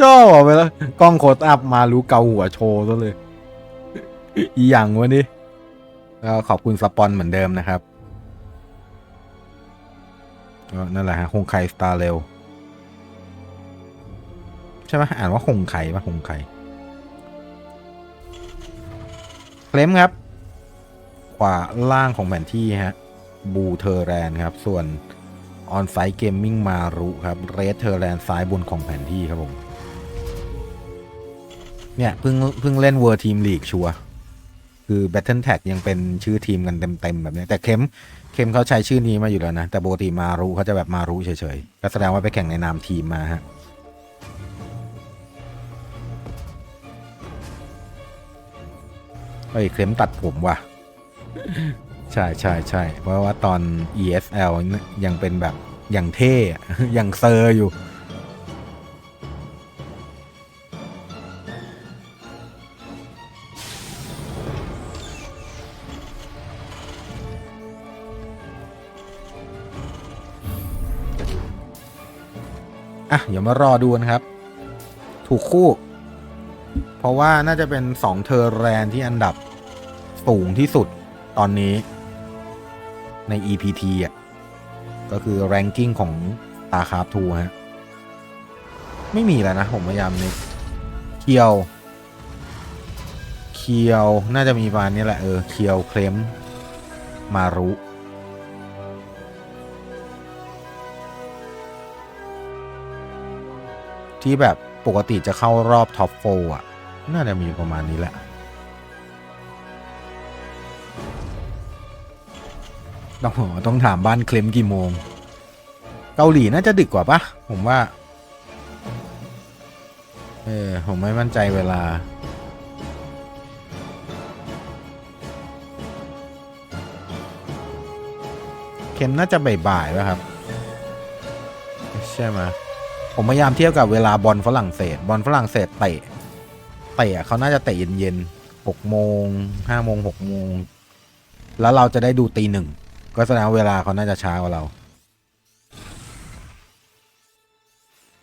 ชอบอะไปแล้วกล้องโคตรอัพมารู้เกาหัวโชว์ซะเลย อีหยังวะนี่ก็ขอบคุณสปอนเหมือนเดิมนะครับก็นั่นแหละฮะคงไคสตาร์เร็วใช่ไหมอ่านว่าคงไข่ปะคงไข่เคลมครับ ขวาล่างของแผนที่ฮะ บูเทอร์แรนครับ ส่วน ออนไซต์เกมมิ่งมารุครับเรสเทอร์แรนซ้ายบนของแผนที่ครับผม เนี่ยเพิ่งเพิ่งเล่นเวอร์ทีมลีกชัวคือ Battle Tag ยังเป็นชื่อทีมกันเต็มๆแบบนี้ แต่เข้มเข้มเขาใช้ชื่อนี้มาอยู่แล้วนะ แต่ปกติมารุเขาจะแบบมารุเฉยๆก็แสดงว่าไปแข่งในนามทีมมาฮะเฮ้ยเคลมตัดผมว่ะ ใช่ใช่ใช่เพราะว่าตอน ESL ยังเป็นแบบอย่างเท่อย่างเซอร์อยู่ อะ เดี๋ยวมารอดูนะครับ ถูกคู่ เพราะว่าน่าจะเป็นสองเทอร์แรนที่อันดับสูงที่สุดตอนนี้ ใน EPT อะก็คือ ranking ของ StarCraft 2ฮะ ไม่มีแล้วนะ ผมพยายามนึกเคียว เคียวน่าจะมีประมาณนี้แหละ เออ เคียวเคลมมารุที่แบบปกติจะเข้ารอบท็อปโฟอะ น่าจะมีประมาณนี้แหละ ต้องต้องถามบ้านเคลมกี่โมง เกาหลีน่าจะดึกกว่าปะผมว่า เออ ผมไม่มั่นใจเวลาเข็มน่าจะบ่ายๆป่ะครับ ใช่ไหมผมพยายามเทียบกับเวลาบอลฝรั่งเศส บอลฝรั่งเศสเตะเตะเขาน่าจะเตะเย็นๆหกโมงห้าโมงหกโมงแล้วเราจะได้ดูตีหนึ่ง ก็แสดงเวลาเขาน่าจะช้ากว่าเรา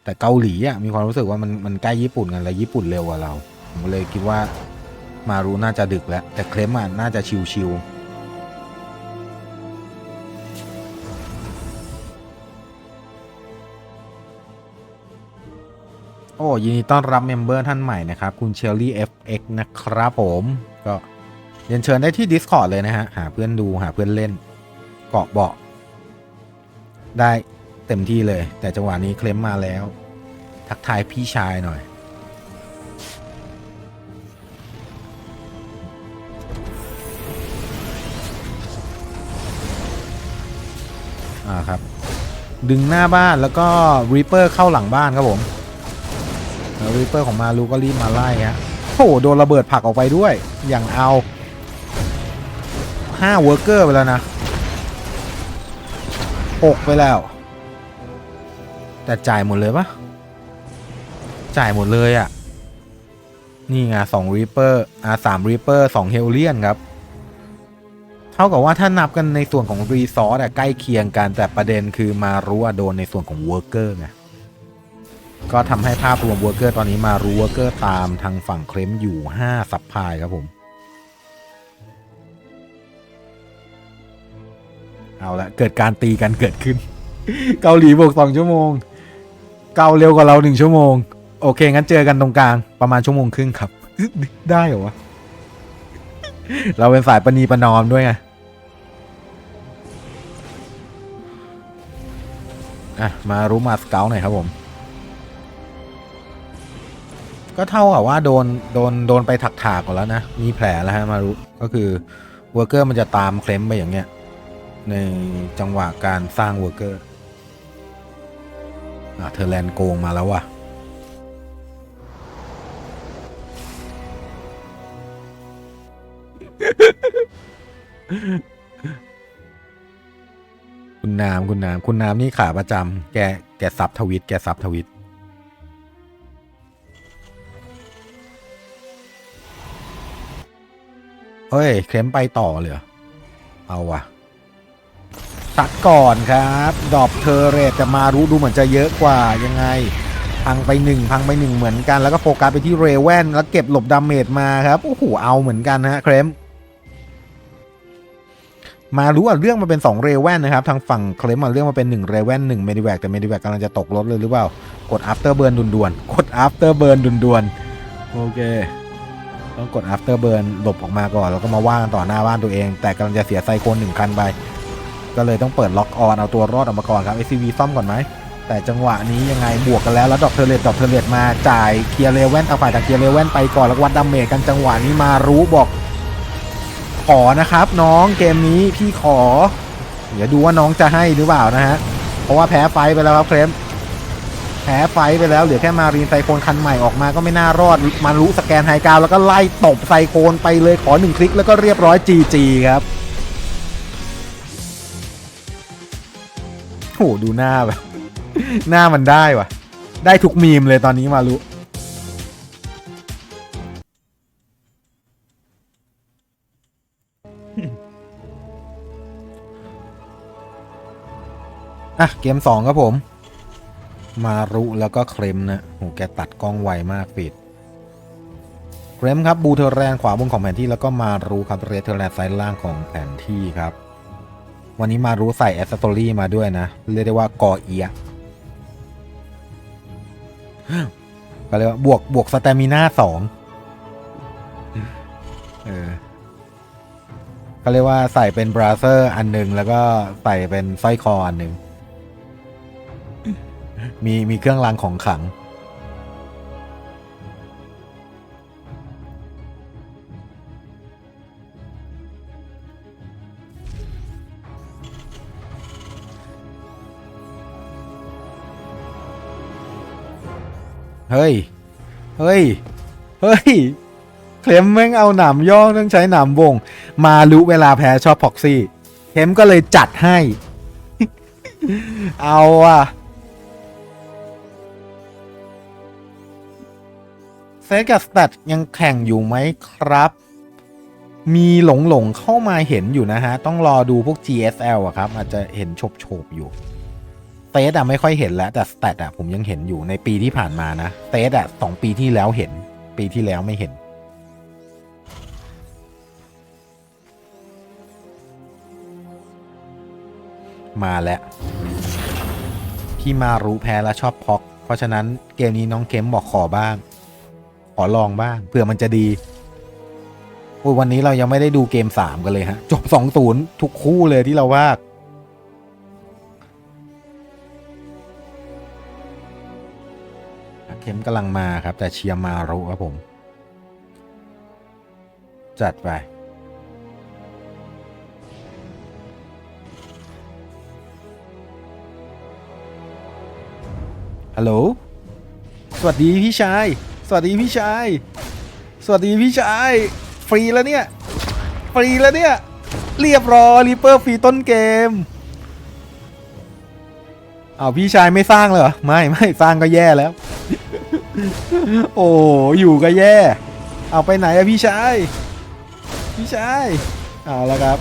แต่เกาหลีอะมีความรู้สึกว่ามันมันใกล้ญี่ปุ่นกันแล้วญี่ปุ่นเร็วกว่าเรา ผมเลยคิดว่ามารู้น่าจะดึกแล้ว แต่เคลมอะน่าจะชิวๆโอ้ยินดีต้อนรับเมมเบอร์ท่านใหม่นะครับ คุณเชลลี่ FX นะครับผม ก็เรียนเชิญได้ที่ Discord เลยนะฮะ หาเพื่อนดูหาเพื่อนเล่น เกาะเบาะ ได้เต็มที่เลย แต่จังหวะนี้เคลมมาแล้ว ทักทายพี่ชายหน่อยอ่าครับ ดึงหน้าบ้านแล้วก็รีเปอร์เข้าหลังบ้านครับผมรีเปอร์ของมารูก็รีบมาไล่ฮะโอ้โหโดนระเบิดผลักออกไปด้วย อย่างเอาห้าเวอร์เกอร์ไปแล้วนะ กไปแล้ว แต่จ่ายหมดเลยปะจ่ายหมดเลยอะ่ะ นี่ไงสองรีเปอร์อ่าสามรีเปอร์สองเฮลเลียนครับ เท่ากับว่าถ้านับกันในส่วนของรีซอสอะใกล้เคียงกัน แต่ประเด็นคือมารู้อะโดนในส่วนของเวอร์เกอร์ไงก็ทำให้ภาพรวมเวอร์เกอร์ตอนนี้มารู้เวอร์เกอร์ตามทางฝั่งเคลมอยู่5ซับพลายครับผม เอาละเกิดการตีกันเกิดขึ้น เกาหลีบวกสองชั่วโมง เกาเร็วกว่าเราหนึ่งชั่วโมง โอเค งั้นเจอกันตรงกลางประมาณชั่วโมงครึ่งครับ ได้เหรอวะ เราเป็นสายปณีประนอมด้วยไงอะ มารู้มาสเกลหน่อยครับผม ก็เท่ากับว่าโดน โดน โดนไปถักถากก่อนแล้วนะ มีแผลแล้วฮะมารู้ก็คือเวอร์เกอร์มันจะตามเคลมไปอย่างเงี้ย ในจังหวะการสร้างเวอร์เกอร์อะเธอแลนโกงมาแล้วว่ะ คุณน้ำคุณน้ำคุณน้ำนี่ขาประจำแกแกซับทวิตแกซับทวิตเฮ้ย เคลมไปต่อเลยเอเอาว่ะ ตัดก่อนครับดอปเทอร์เรตแต่มารู้ดูเหมือนจะเยอะกว่ายังไง พังไปหนึ่งพังไปหนึ่งเหมือนกัน แล้วก็โฟกัสไปที่เรเวนแล้วเก็บหลบดาเมจมาครับโอ้โหเอาเหมือนกันนะฮะเครมมารู้อะเรื่องมาเป็น 2 เรเวนนะครับ ทางฝั่งเคลมมาเรื่องมาเป็น 1 เรเวน1เมดิแวกแต่เมดิแวกกำลังจะตกรถเลยหรือเปล่า กด after burn ดุนด่วนกด after burn ดุนด่วนโอเค ต้องกด after burn หลบออกมาก่อน แล้วก็มาว่างต่อหน้าบ้านตัวเอง แต่กำลังจะเสียไซโคนหนึ่งคันไป ก็เลยต้องเปิดล็อกออนเอาตัวรอดออกมาก่อนครับ SCV ซ่อมก่อนไหม แต่จังหวะนี้ยังไงบวกกันแล้ว แล้วดอกเทเลตดอกเทเลตมาจ่ายเคลียร์เลเว่นเอาฝ่ายจากเคลียร์เลเว่นไปก่อนแล้ววัดดาเมจกันจังหวะนี้มารู้บอก ขอนะครับ น้องเกมนี้พี่ขอ เดี๋ยวดูว่าน้องจะให้หรือเปล่านะฮะเพราะว่าแพ้ไฟไปแล้วครับเคลมแพ้ไฟไปแล้วเหลือแค่มารีนไซโคนคันใหม่ออกมาก็ไม่น่ารอดมารู้สแกนไฮกาวแล้วก็ไล่ตบไซโคนไปเลยขอหนึ่งคลิกแล้วก็เรียบร้อย GG ครับ โหดูหน้าแบบ หน้ามันได้วะได้ทุกมีมเลยตอนนี้มารู้อะ เกมสองครับผม มารุแล้วก็เคลมนะโหแกตัดกล้องไวมากปิดเคลมครับบูเทอร์แรนขวาบนของแผนที่แล้วก็มารุครับเรเทอร์แรนซ้ายล่างของแผนที่ครับ วันนี้มารุใส่แอสเซสซอรี่มาด้วยนะ เรียกได้ว่ากอเอียก็เลยกว่าบวกบวกสเตมิน่าสองเออก็เรียกว่าใส่เป็นบราเซอร์อันหนึ่งแล้วก็ใส่เป็นสร้อยคออันหนึ่งมีมีเครื่องรางของขลัง เฮ้ย เฮ้ย เฮ้ย เคลมแม่งเอาหนามย่อต้องใช้หนามวง มารู้เวลาแพ้ชอบพ็อกซี่เคลมก็เลยจัดให้ เอาอะเซกับสแตทยังแข่งอยู่ไหมครับ มีหลงหลงๆเข้ามาเห็นอยู่นะฮะ ต้องรอดูพวก GSL อะครับ อาจจะเห็นโฉบโฉบๆอยู่ เตสอะไม่ค่อยเห็นแล้ว แต่สแตทอะผมยังเห็นอยู่ในปีที่ผ่านมานะเตสอะสองปีที่แล้วเห็น ปีที่แล้วไม่เห็น มาแล้วพี่มารู้แพ้แล้วชอบพอก เพราะฉะนั้นเกมนี้น้องเกมบอกขอบ้าง ขอลองบ้างเผื่อมันจะดีโอ้ยวันนี้เรายังไม่ได้ดูเกมสามกันเลยฮะ จบสองศูนย์ทุกคู่เลยที่เราว่า มกำลังมาครับ แต่เชียร์มารุครับผม จัดไปฮัลโหลสวัสดีพี่ชาย สวัสดีพี่ชาย สวัสดีพี่ชาย ฟรีแล้วเนี่ย ฟรีแล้วเนี่ย เรียบร้อยรีเปอร์ฟรีต้นเกมเอาพี่ชายไม่สร้างเลยเหรอ ไม่ไม่สร้างก็แย่แล้ว โอ้อยู่ก็แย่ เอาไปไหนอะพี่ชาย พี่ชาย เอาแล้วครับ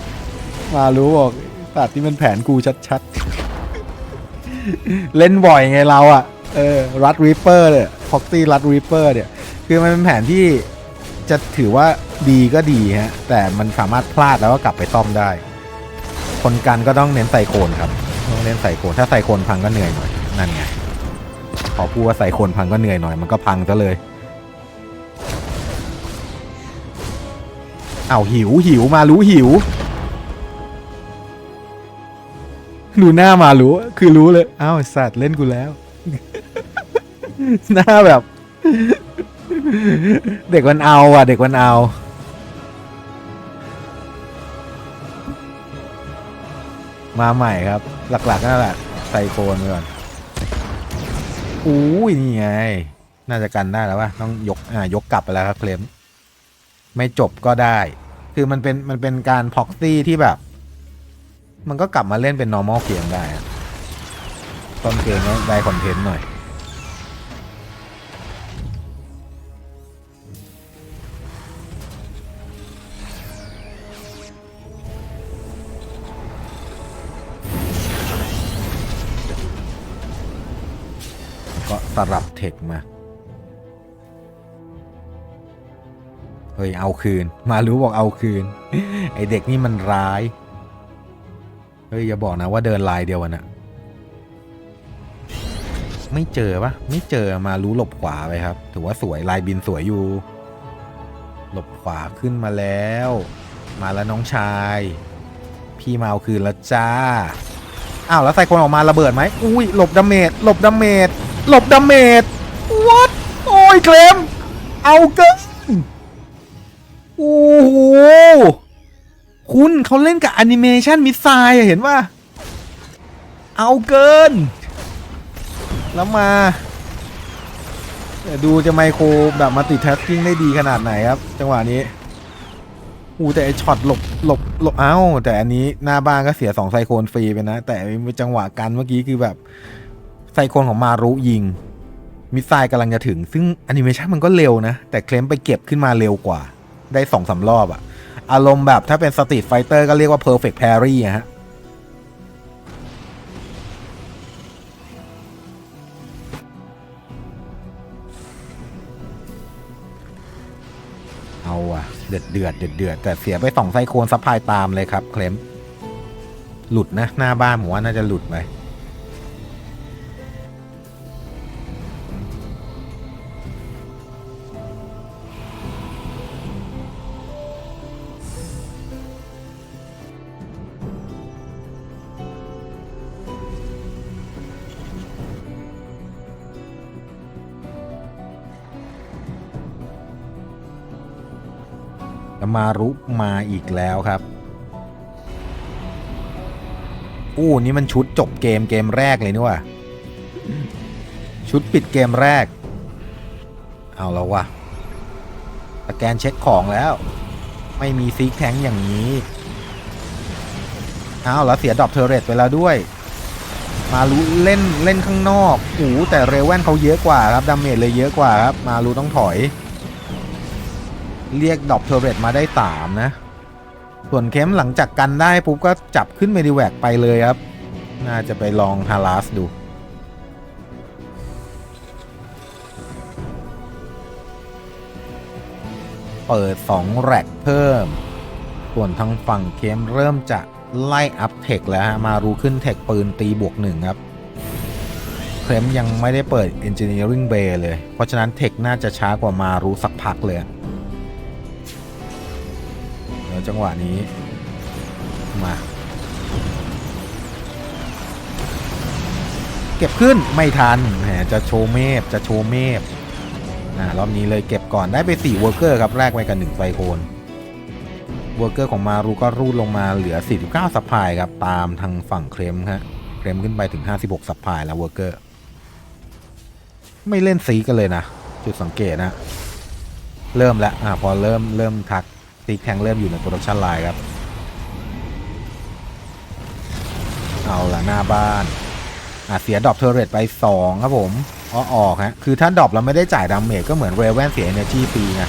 มารู้บอกตัดที่มันแผนกูชัดๆ เล่นบ่อยไงเราอะเออรัดริปเปอร์เนี่ยฟ็อกซี่รัดริปเปอร์เนี่ย คือมันเป็นแผนที่จะถือว่าดีก็ดีฮะ แต่มันสามารถพลาดแล้วก็กลับไปซ่อมได้ คนกันก็ต้องเน้นใส่โคนครับ ต้องเน้นใส่โคน ถ้าใส่โคนพังก็เหนื่อยหน่อย นั่นไง อพูดว่าใส่โคนพังก็เหนื่อยหน่อยมันก็พังซะเลยเอ้าหิวหิวมารู้หิวดูหน้ามารู้คือรู้เลยอ้าวสัตว์เล่นกูแล้ว หน้าแบบ เด็กมันเอาอะ เด็กมันเอามาใหม่ครับ หลักๆนั่นแหละใส่โคนก่อน อุ้ยนี่ไง น่าจะกันได้แล้วว่าต้องยกอ่ายกกลับไปแล้วครับเคลมไม่จบก็ได้ คือมันเป็นมันเป็นการพ็อกซี่ที่แบบ มันก็กลับมาเล่นเป็น normal เกมได้ ต้นเกมก็ได้คอนเทนต์หน่อย ก็สลับเทคมา เฮ้ย เอาคืน มารู้บอกเอาคืน ไอเด็กนี่มันร้าย เฮ้ย อย่าบอกนะว่าเดินลายเดียวกันะไม่เจอปะไม่เจอมารู้หลบขวาไปครับ ถือว่าสวยลายบินสวยอยู่ หลบขวาขึ้นมาแล้ว มาแล้วน้องชาย พี่มาเอาคืนแล้วจ้าอ้าวแล้วใส่คนออกมาระเบิดไหมอุ้ยหลบดาเมจหลบดาเมจ หลบดาเมจวัดโอ้ยเคลมเอาเกินโอ้โหคุณเขาเล่นกับแอนิเมชันมิสไซล์เห็นว่า เอาเกิน แล้วมาดูจะไมโครแบบมาติดแทสกิ้งได้ดีขนาดไหนครับ จังหวะนี้อู้แต่ไอช็อตหลบหลบหลบเอ้าแต่อันนี้หน้าบ้านก็เสียสองไซโคนฟรีไปนะ แต่จังหวะกันเมื่อกี้คือแบบ ไซโคนของมารุยิง มิสไซล์กำลังจะถึง ซึ่งแอนิเมชันมันก็เร็วนะ แต่เคลมไปเก็บขึ้นมาเร็วกว่า ได้สองสารอบอะอารมณ์แบบถ้าเป็นสตรีทไฟเตอร์ก็เรียกว่า perfect parry อะฮะเอาอะเดือดเดือดเดือดเดือดแต่เสียไปสองไซโคนซัพพลายตามเลยครับ เคลม หลุดนะ หน้าบ้านผมว่าน่าจะหลุดไป แล้วมารุมาอีกแล้วครับอู้นี่มันชุดจบเกมเกมแรกเลยนี่ว่ะชุดปิดเกมแรก เอาแล้ววะสแกนเช็คของแล้ว ไม่มีซีกแทงอย่างนี้เอาแล้วเสียดรอปเทอร์เรตไปแล้วด้วย มารุเล่นเล่นข้างนอกโอ้แต่เรเว่นเขาเยอะกว่าครับดาเมจเลยเยอะกว่าครับ มารุต้องถอย เรียกดอกเทอร์เรตมาได้สามนะ ส่วนเข้มหลังจากกันได้ปุ๊บก็จับขึ้นเมดิแวกไปเลยครับ น่าจะไปลองฮาราสดูเปิด 2 แร็กเพิ่ม ส่วนทางฝั่งเข้มเริ่มจะไล่อัพเทคแล้วฮะ มารูขึ้นเทคปืนตีบวกหนึ่งครับ เคลมยังไม่ได้เปิด Engineering Bay เลย เพราะฉะนั้นเทคน่าจะช้ากว่ามารูสักพักเลย เดี๋ยวจังหวะนี้ มาเก็บขึ้นไม่ทันแหมจะโชว์เมฟจะโชว์เมฟอ่ารอบนี้เลยเก็บก่อนได้ไป4เวอร์เกอร์ครับแรกไปกับ1ไซโคนเวอร์เกอร์ของมารูก็รูดลงมาเหลือ 49สัพพายครับตามทางฝั่งเคลมฮะเคลมขึ้นไปถึง 56สัพพายแล้วเวอร์เกอร์ไม่เล่นซีกันเลยนะ จุดสังเกตนะ เริ่มแล้วอ่าพอเริ่มเริ่มทัก ติ๊กแทงเริ่มอยู่ในโปรดักชันไลน์ครับ เอาละหน้าบ้านอะเสียดรอปเทอร์เรตไป 2 ครับผมอ้อออกฮะคือถ้าดรอปแล้วไม่ได้จ่ายดาเมจก็เหมือนเรเวนเสียเอเนจีฟรีไง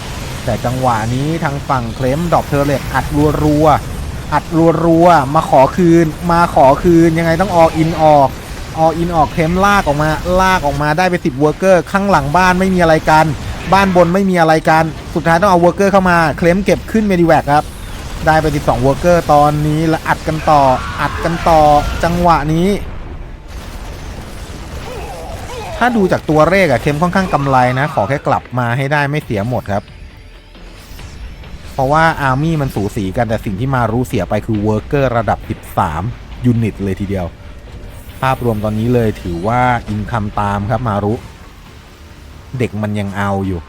แต่จังหวะนี้ทางฝั่งเคลมดรอปเทอร์เรตอัดรัวๆอัดรัวๆมาขอคืน มาขอคืนยังไงต้องออกอินออกออกอินออกเคลมลากออกมาลากออกมาได้ไป10เวอร์เกอร์ข้างหลังบ้านไม่มีอะไรกัน บ้านบนไม่มีอะไรกัน สุดท้ายต้องเอาเวอร์เกอร์เข้ามา เคลมเก็บขึ้นเมดิแวกครับ ได้ไป 12เวอร์เกอร์ตอนนี้ล้วอัดกันต่อ อัดกันต่อ จังหวะนี้ ถ้าดูจากตัวเลขอะเคมค่อนข้างกำไรนะ ขอแค่กลับมาให้ได้ไม่เสียหมดครับ เพราะว่าอาร์มี่มันสูสีกันแต่สิ่งที่มารู้เสียไปคือเวอร์เกอร์ระดับ 13 ยูนิตเลยทีเดียว ภาพรวมตอนนี้เลยถือว่าอินคัมตามครับมารุ เด็กมันยังเอาอยู่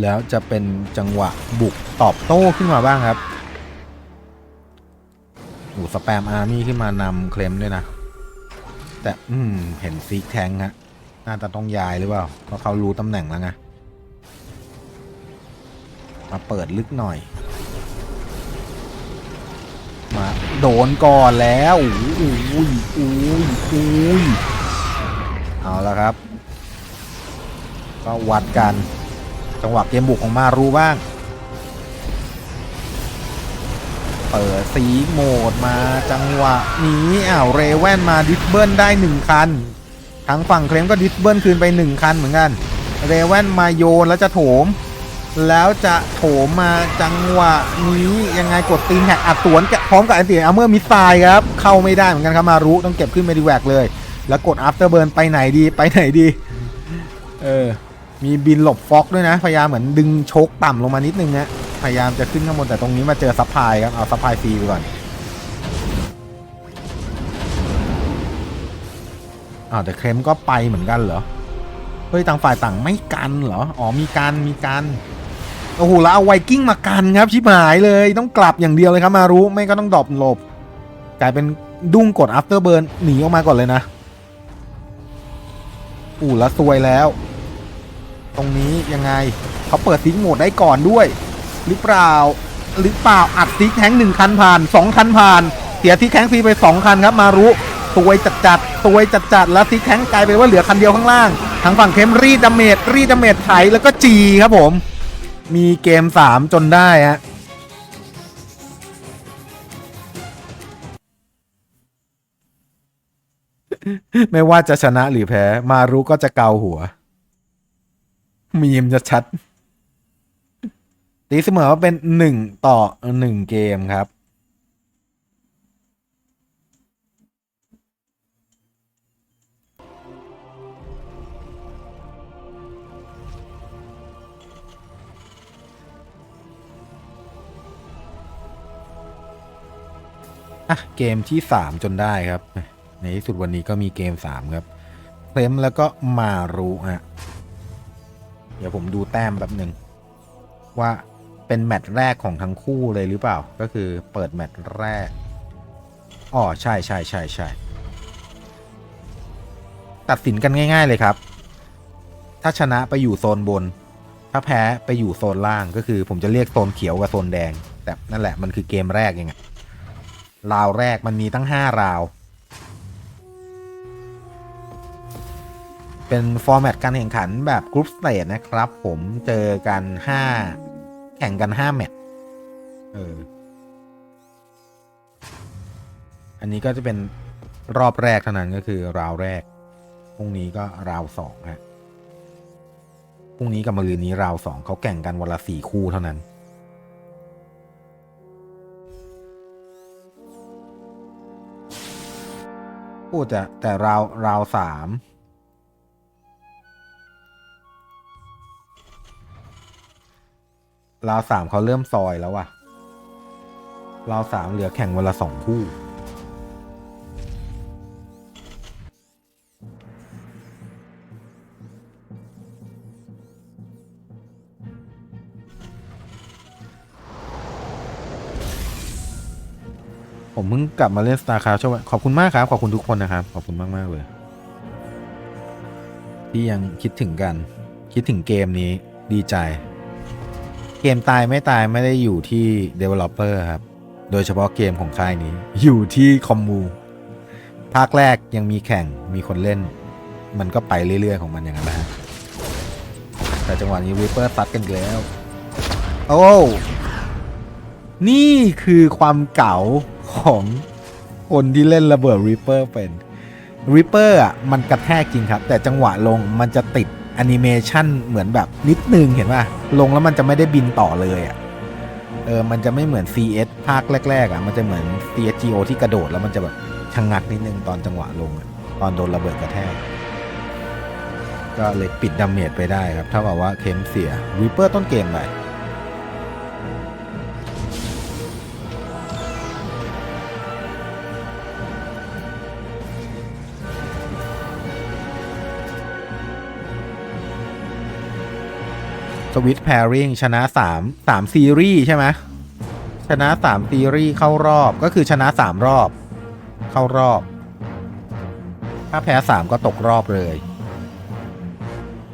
แล้วจะเป็นจังหวะบุกตอบโต้ขึ้นมาบ้างครับ สแปมอาร์มี่ขึ้นมานำเคลมด้วยนะ แต่อืมเห็นซีกแทงฮะน่าจะต้องย้ายหรือเปล่า เพราะเขารู้ตำแหน่งแล้วไงมาเปิดลึกหน่อย มาโดนก่อนแล้วอุ้ยอุ้ยอุ้ยเอาละครับ ก็วัดกัน จังหวะเกมบุกของมารู้บ้าง เปิดสีโหมดมาจังหวะนี้อ้าวเรแว่นมาดิสเบิลได้หนึ่งคัน ทั้งฝั่งเคลมก็ดิสเบิลคืนไปหนึ่งคันเหมือนกัน เรแว่นมาโยนแล้วจะโถม แล้วจะโถมมาจังหวะนี้ยังไงกดตีนแฮกอัดสวนพร้อมกับอันติอาเมอร์มิสไซล์ครับ เข้าไม่ได้เหมือนกันครับมารุต้องเก็บขึ้นเมดิแวกเลย แล้วกดอั t เตอร์เบิร์นไปไหนดีไปไหนดี เออมีบินหลบฟอกด้วยนะ พยายามเหมือนดึงโชกต่ำลงมานิดนึงนะ พยายามจะขึ้นข้างบนแต่ตรงนี้มาเจอซัพพลายครับเอาซัพพลายฟรีไปก่อนอ้าวแต่เคลมก็ไปเหมือนกันเหรอเฮ้ยต่างฝ่ายต่างไม่กันเหรออ๋อมีกันมีกันโอ้โหแล้วเอาไวกิ้งมากันครับชิบหายเลยต้องกลับอย่างเดียวเลยครับมารู้ไม่ก็ต้องดอปหลบกลายเป็นดุ้งกด after burn หนีออกมาก่อนเลยนะอู้แล้วซวยแล้ว ตรงนี้ยังไงเขาเปิดซิกโหมดได้ก่อนด้วย หรือเปล่า หรือเปล่าอัดซิกแทงหนึ่งคันผ่านสองคันผ่าน เสียซิกแทงฟรีไปสองคันครับมารู้ตัวจัดจัดตัวจัดจัดแล้วซิกแทงกลายเป็นว่าเหลือคันเดียวข้างล่างทางฝั่งเข้มรีดดาเมจรีดดาเมจไถแล้วก็จีครับผม มีเกม3จนได้ฮะไม่ว่าจะชนะหรือแพ้ มารู้ก็จะเกาหัว มีมจะชัด ตีเสมอว่าเป็นหนึ่งต่อหนึ่งเกมครับ อะ เกมที่ 3 จนได้ครับ ในที่สุดวันนี้ก็มีเกม 3 ครับเคลมแล้วก็มารูฮะเดี๋ยวผมดูแต้มแบบหนึ่งว่า เป็นแมตช์แรกของทั้งคู่เลยหรือเปล่า ก็คือเปิดแมตช์แรก อ๋อ ใช่ใช่ใช่ใช่ ตัดสินกันง่าย ๆเลยครับ ถ้าชนะไปอยู่โซนบน ถ้าแพ้ไปอยู่โซนล่างก็คือ ผมจะเรียกโซนเขียวกับโซนแดง แต่นั่นแหละมันคือเกมแรกยังไง ราวแรกมันมีตั้ง 5 ราว เป็นฟอร์แมตการแข่งขันแบบกรุ๊ปสเตจนะครับ ผมเจอกัน 5 ข่งกัน5แมตช์เออ อันนี้ก็จะเป็นรอบแรกเท่านั้นก็คือราวแรก พรุ่งนี้ก็ราวสองฮะ พรุ่งนี้กับมะรืนนี้ราวสองเขาแข่งกันวันละสี่คู่เท่านั้นโอ้แต่แต่ราวราวสาม ราวสามเขาเริ่มซอยแล้วว่ะราวสามเหลือแข่งวันละสองคู่ ผมเพิ่งกลับมาเล่น StarCraft ช่วงขอบคุณมากครับ ขอบคุณทุกคนนะครับ ขอบคุณมากมากเลย ที่ยังคิดถึงกัน คิดถึงเกมนี้ดีใจ เกมตายไม่ตายไม่ได้อยู่ที่ Developer ครับ โดยเฉพาะเกมของค่ายนี้ อยู่ที่คอมมูภาคแรกยังมีแข่งมีคนเล่น มันก็ไปเรื่อยๆ ของมันอย่างนั้นนะฮะแต่จังหวะนี้วิปเปอร์ตัดกันแล้ว โอ้ นี่คือความเก๋าของคนที่เล่นระเบิดริปเปอร์เป็นริปเปอร์อะมันกระแทกจริงครับ แต่จังหวะลงมันจะติด อนิเมชันเหมือนแบบนิดนึงเห็นป่ะ ลงแล้วมันจะไม่ได้บินต่อเลยอะเออมันจะไม่เหมือน CS ภาคแรกๆอะมันจะเหมือน CSGO ที่กระโดดแล้วมันจะแบบชะงักนิดนึงตอนจังหวะลงตอนโดนระเบิดกระแทกก็เลยปิดดาเมจไปได้ครับ ถ้ากับว่าเข็มเสียวิเปอร์ต้นเกมไป สวิตแพริงชนะสามสามซีรีส์ใช่ไหมชนะสามซีรีส์เข้ารอบก็คือชนะสามรอบ เข้ารอบ ถ้าแพ้สามก็ตกรอบเลย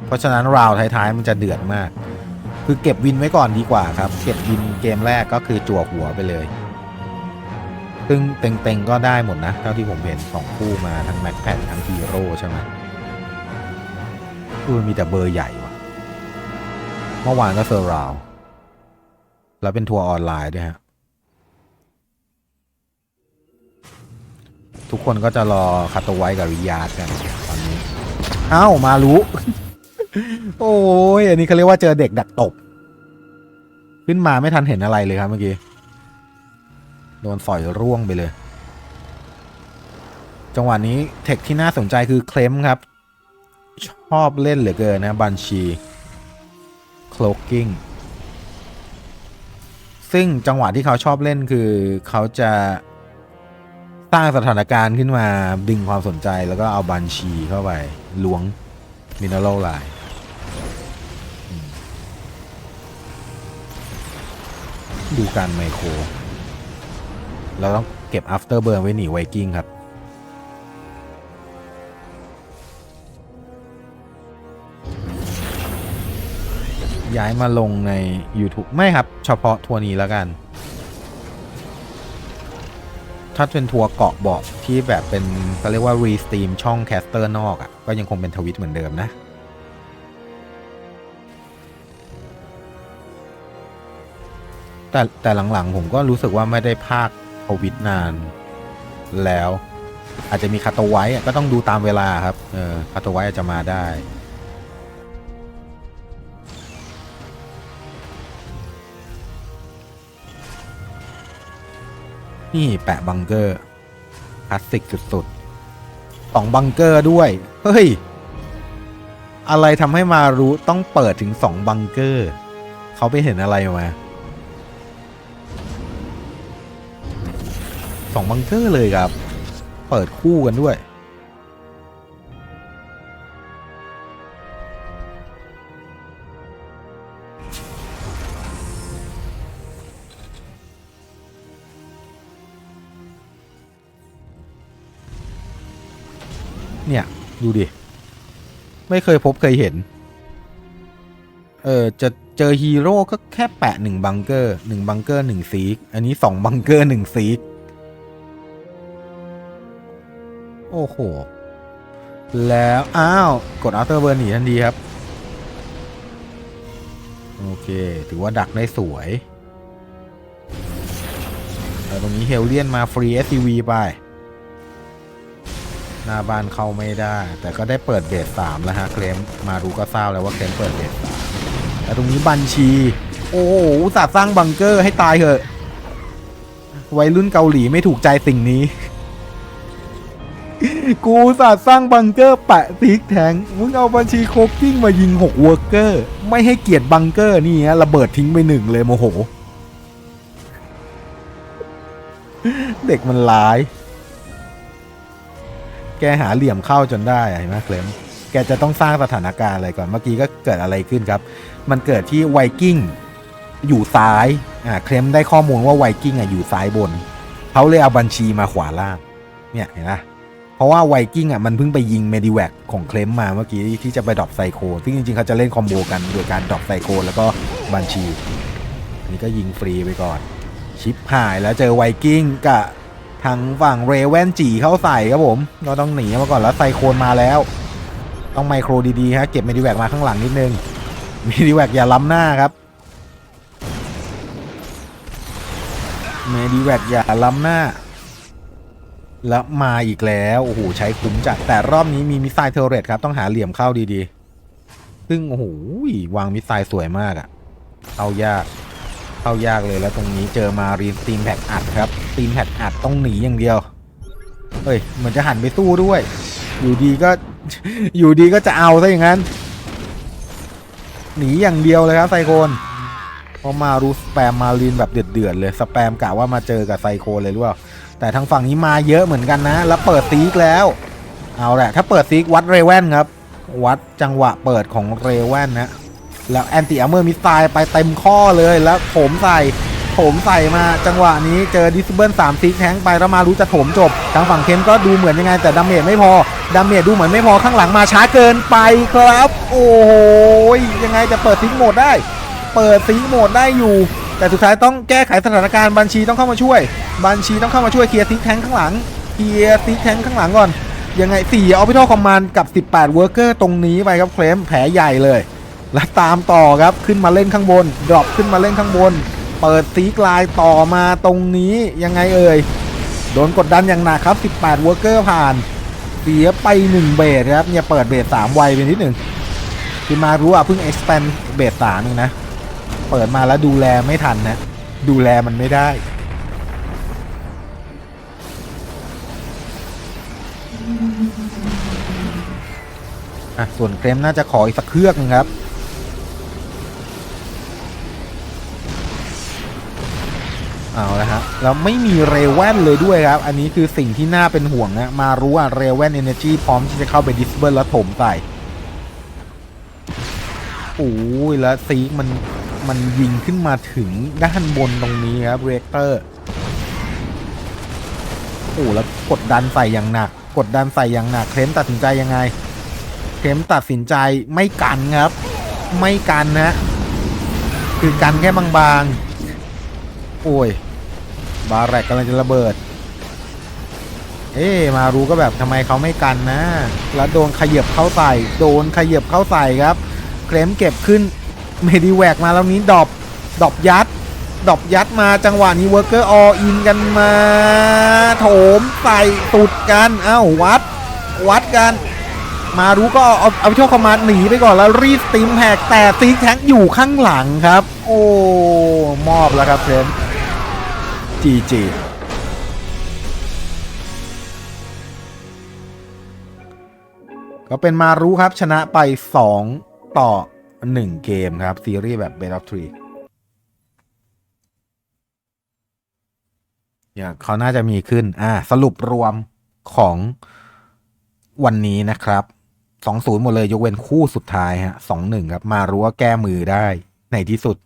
เพราะฉะนั้นราวท้ายๆมันจะเดือดมาก คือเก็บวินไว้ก่อนดีกว่าครับ เก็บวินเกมแรกก็คือจั่วหัวไปเลย ซึ่งเต็งๆก็ได้หมดนะ เท่าที่ผมเห็นสองคู่มาทั้งแม็กแพนทั้งฮีโร่ใช่ไหมคือมีแต่เบอร์ใหญ่วะ เมื่อวานก็เซอร์ราวแล้วเป็นทัวร์ออนไลน์ด้วยฮะ ทุกคนก็จะรอคาโตไว้กับริยาดกันตอนนี้เอ้ามารู้ โอ้ย อันนี้เขาเรียกว่าเจอเด็กดักตบ ขึ้นมาไม่ทันเห็นอะไรเลยครับเมื่อกี้ โดนสอยร่วงไปเลย จังหวะนี้เทคที่น่าสนใจคือเคลมครับ ชอบเล่นเหลือเกินนะบัญชี คล o กิ้งซึ่งจังหวะที่เขาชอบเล่นคือเขาจะสร้างสถานการณ์ขึ้นมาดึงความสนใจแล้วก็เอาบัญชีเข้าไปล้วงมินเนอรัลไลน์ดูการไมโคร เราต้องเก็บ after burn ไว้หนีไวกิ้งครับ ย้ายมาลงใน YouTube ไม่ครับ เฉพาะทัวร์นี้แล้วกัน ถ้าเป็นทัวร์เกาะเบาะที่แบบเป็นเขาเรียกว่า รีสตรีมช่องแคสเตอร์นอกอะ่ะ ก็ยังคงเป็นทวิตเหมือนเดิมนะแต่แต่หลังๆ ผมก็รู้สึกว่าไม่ได้ภาคทวิตนาน แล้ว อาจจะมีคาโตไว้ก็ต้องดูตามเวลาครับ เออคาโตไว้อาจจะมาได้ นี่แปะบังเกอร์คลาสสิกสุดๆสองบังเกอร์ด้วย เฮ้ย อะไรทำให้มารู้ต้องเปิดถึงสองบังเกอร์ เขาไปเห็นอะไรมาสองบังเกอร์เลยครับ เปิดคู่กันด้วย เนี่ย ดูดิ ไม่เคยพบเคยเห็น เออจะเจอฮีโร่ก็แค่แปะหนึ่งบังเกอร์หนึ่งบังเกอร์หนึ่งซีก อันนี้สองบังเกอร์หนึ่งซีก โอ้โห แล้ว อ้าว กดอัลเตอร์เบอร์หนีทันทีครับ โอเค ถือว่าดักได้สวยแล้วตรงนี้เฮลเลียนมาฟรี SCV ไป หน้าบ้านเข้าไม่ได้ แต่ก็ได้เปิดเบสสามแล้วฮะเคลมมารู้ก็ทราบแล้วว่าเคลมเปิดเบสสามแต่ตรงนี้บัญชี โอ้โหสาห์สร้างบังเกอร์ให้ตายเถอะวัยรุ่นเกาหลีไม่ถูกใจสิ่งนี้ กูสาห์สร้างบังเกอร์แปะติ๊กแทงมึงเอาบัญชีโคกกิ้งมายิงหกเวิร์กเกอร์ ไม่ให้เกียรติบังเกอร์นี่ฮะระเบิดทิ้งไปหนึ่งเลยโมโห เด็กมันร้าย แกหาเหลี่ยมเข้าจนได้เห็นไหมเคลมแกจะต้องสร้างสถานการณ์อะไรก่อน เมื่อกี้ก็เกิดอะไรขึ้นครับ มันเกิดที่ไวกิ้งอยู่ซ้าย อ่า เคลมได้ข้อมูลว่าไวกิ้งอะอยู่ซ้ายบน เขาเลยเอาบัญชีมาขวาล่าง เนี่ยเห็นไหมเพราะว่าไวกิ้งอะมันเพิ่งไปยิงเมดิแวกของเคลมมาเมื่อกี้ที่จะไปดรอปไซโค ซึ่งจริงๆเขาจะเล่นคอมโบกันโดยการดรอปไซโคแล้วก็บัญชีอันนี้ก็ยิงฟรีไปก่อน ชิปหายแล้วเจอไวกิ้งกับ ทางฝั่งเรเวนจีเข้าใส่ครับผม ก็ต้องหนีมาก่อนแล้วไซโคนมาแล้ว ต้องไมโครดีๆฮะเก็บเมดิแวกมาข้างหลังนิดนึงเมดิแวกอย่าล้ำหน้าครับเมดิแวกอย่าล้ำหน้า แล้วมาอีกแล้วโอ้โหใช้คุ้มจัดแต่รอบนี้มีมิสไซล์เทอร์เรตครับต้องหาเหลี่ยมเข้าดีๆ ซึ่งโอ้โหวางมิสไซล์สวยมากอะเข้ายาก เข้ายากเลยแล้วตรงนี้เจอมารีนตีนแพกอัดครับตีนแพกอัดต้องหนีอย่างเดียวเฮ้ยเหมือนจะหันไปสู้ด้วย อยู่ดีก็อยู่ดีก็จะเอาซะอย่างนั้น หนีอย่างเดียวเลยครับไซโคนพอมารูสแปมมารีนแบบเดือดๆเลยสแปมกะว่ามาเจอกับไซโคนเลยหรือเปล่าแต่ทางฝั่งนี้มาเยอะเหมือนกันนะ แล้วเปิดซีกแล้ว เอาแหละถ้าเปิดซีกวัดเรเวนครับ วัดจังหวะเปิดของเรเวนนะ แล้วแอนตี้อัมเมอร์มิสไซล์ไปเต็มข้อเลยแล้วโถมใส่โถมใส่มาจังหวะนี้เจอดิสเบิลสามซิกแทงไปแล้วมารู้จะโถมจบ ทางฝั่งเคนก็ดูเหมือนยังไงแต่ดาเมจไม่พอดาเมจดูเหมือนไม่พอข้างหลังมาช้าเกินไปครับ โอ้โหยังไงจะเปิดซิงโหมดได้ เปิดซิงโหมดได้อยู่ แต่สุดท้ายต้องแก้ไขสถานการณ์บัญชีต้องเข้ามาช่วย บัญชีต้องเข้ามาช่วยเคลียร์ซิกแทงข้างหลังเคลียร์ซิกแทงข้างหลังก่อนยังไง4ออฟฟิศคอมมานกับ 18เวอร์เกอร์ตรงนี้ไปครับเคลมแผลใหญ่เลย แล้วตามต่อครับขึ้นมาเล่นข้างบนดรอปขึ้นมาเล่นข้างบน เปิดซีกลน์ต่อมาตรงนี้ยังไงเอ่ยโดนกดดันอย่างหนักครับ 18วอร์เกอร์ผ่านเสียไป 1 เบสครับเนี่ยเปิดเบส3ไวไปนิดหนึ่งคือมารู้อะเพิ่ง expand เบส3นึงนะ เปิดมาแล้วดูแลไม่ทันนะ ดูแลมันไม่ได้อะส่วนเกรมน่าจะขออีกสักเครื่อนึงครับ แล้วไม่มีเรเวนเลยด้วยครับ อันนี้คือสิ่งที่น่าเป็นห่วงนะ มารู้ว่าเรเวนเอเนจีพร้อมที่จะเข้าไปดิสเบิลแล้วถมใส่โอ้ยแล้วซีกมันมันยิงขึ้นมาถึงด้านบนตรงนี้ครับเรกเตอร์โอ้แล้วกดดันใส่อย่างหนัก กดดันใส่อย่างหนักเคลมตัดสินใจยังไงเคลมตัดสินใจไม่กันครับ ไม่กันนะ คือกันแค่บางๆ โอ้ย บาแรกกำลังจะระเบิด เอ๊มารู้ก็แบบทำไมเขาไม่กันนะ แล้วโดนขยับเข้าใส่ โดนขยับเข้าใส่ครับ เคลมเก็บขึ้น เมดิแวกมาแล้วนี้ดอปดอปยัดดอปยัดมาจังหวะนี้เวอร์เกอร์ออินกันมาโถมใส่ตุดกันเอ้าวัด วัดกัน มารู้ก็เอาเอาช่อคอมมาหนีไปก่อนแล้วรีสติมแหกแต่ซีกแท็กอยู่ข้างหลังครับ โอ้ มอบแล้วครับเทรน จีจีก็เป็นมารู้ครับชนะไป 2 ต่อ 1 เกมครับ ซีรีส์แบบ Best of Three เนี่ยเขาน่าจะมีขึ้น อ่า สรุปรวมของวันนี้นะครับ 2-0 หมดเลยยกเว้นคู่สุดท้ายฮะ 2-1 ครับ มารู้ว่าแก้มือได้ในที่สุด